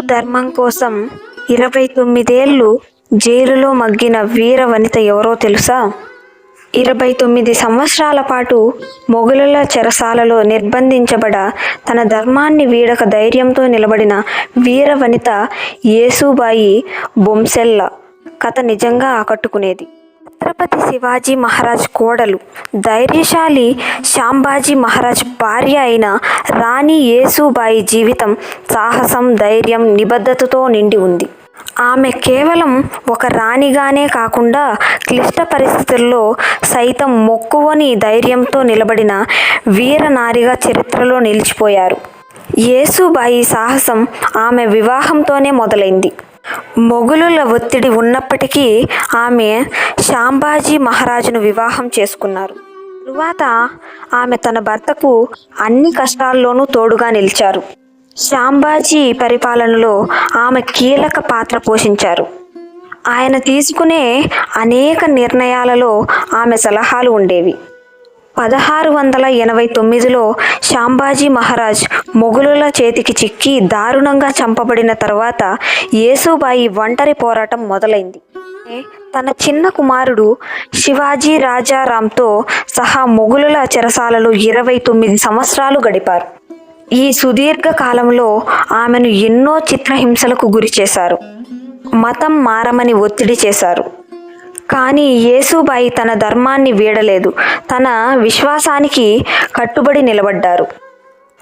ధర్మం కోసం ఇరవై తొమ్మిదేళ్ళు జైలులో మగ్గిన వీర వనిత ఎవరో తెలుసా? ఇరవై తొమ్మిది సంవత్సరాల పాటు మొఘలుల చెరసాలలో నిర్బంధించబడ తన ధర్మాన్ని వీడక ధైర్యంతో నిలబడిన వీర వనిత యేసుబాయి బొంసెల్ల కథ నిజంగా ఆకట్టుకునేది. ఛత్రపతి శివాజీ మహారాజ్ కోడలు. ధైర్యశాలి శాంబాజీ మహారాజ్ భార్య అయిన రాణి యేసుబాయి జీవితం సాహసం ధైర్యం నిబద్ధతతో నిండి ఉంది. ఆమె కేవలం ఒక రాణిగానే కాకుండా క్లిష్ట పరిస్థితుల్లో సైతం మొక్కువని ధైర్యంతో నిలబడిన వీరనారిగా చరిత్రలో నిలిచిపోయారు. యేసుబాయి సాహసం ఆమె వివాహంతోనే మొదలైంది. మొఘలుల ఒత్తిడి ఉన్నప్పటికీ ఆమె శాంబాజీ మహారాజును వివాహం చేసుకున్నారు. తరువాత ఆమె తన భర్తకు అన్ని కష్టాల్లోనూ తోడుగా నిలిచారు. శాంబాజీ పరిపాలనలో ఆమె కీలక పాత్ర పోషించారు. ఆయన తీసుకునే అనేక నిర్ణయాలలో ఆమె సలహాలు ఉండేవి. పదహారు వందల ఎనభై తొమ్మిదిలో శాంబాజీ మహారాజ్ మొఘలుల చేతికి చిక్కి దారుణంగా చంపబడిన తర్వాత యేసుబాయి ఒంటరి పోరాటం మొదలైంది. తన చిన్న కుమారుడు శివాజీ రాజారాంతో సహా మొఘలుల చెరసాలలో ఇరవై తొమ్మిది సంవత్సరాలు గడిపారు. ఈ సుదీర్ఘ కాలంలో ఆమెను ఎన్నో చిత్రహింసలకు గురి చేశారు. మతం మారమని ఒత్తిడి చేశారు. కానీ యేసుబాయి తన ధర్మాన్ని వీడలేదు. తన విశ్వాసానికి కట్టుబడి నిలబడ్డారు.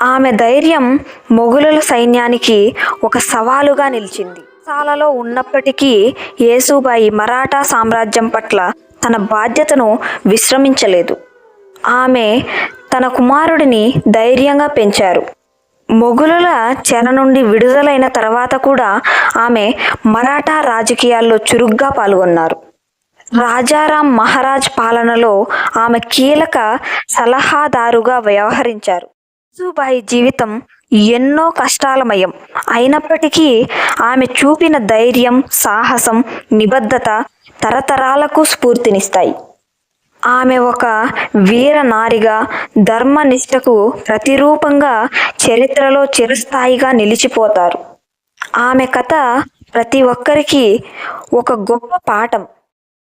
ఆమె ధైర్యం మొగులుల సైన్యానికి ఒక సవాలుగా నిలిచింది. సాలలో ఉన్నప్పటికీ యేసుబాయి మరాఠా సామ్రాజ్యం పట్ల తన బాధ్యతను విశ్రమించలేదు. ఆమె తన కుమారుడిని ధైర్యంగా పెంచారు. మొగులుల చెర నుండి విడుదలైన తర్వాత కూడా ఆమె మరాఠా రాజకీయాల్లో చురుగ్గా పాల్గొన్నారు. రాజారాం మహారాజ్ పాలనలో ఆమె కీలక సలహాదారుగా వ్యవహరించారు. జూబాయి జీవితం ఎన్నో కష్టాలమయం. అయినప్పటికీ ఆమె చూపిన ధైర్యం సాహసం నిబద్ధత తరతరాలకు స్ఫూర్తినిస్తాయి. ఆమె ఒక వీర నారిగా ధర్మనిష్టకు ప్రతిరూపంగా చరిత్రలో చిరస్థాయిగా నిలిచిపోతారు. ఆమె కథ ప్రతి ఒక్కరికి ఒక గొప్ప పాఠం.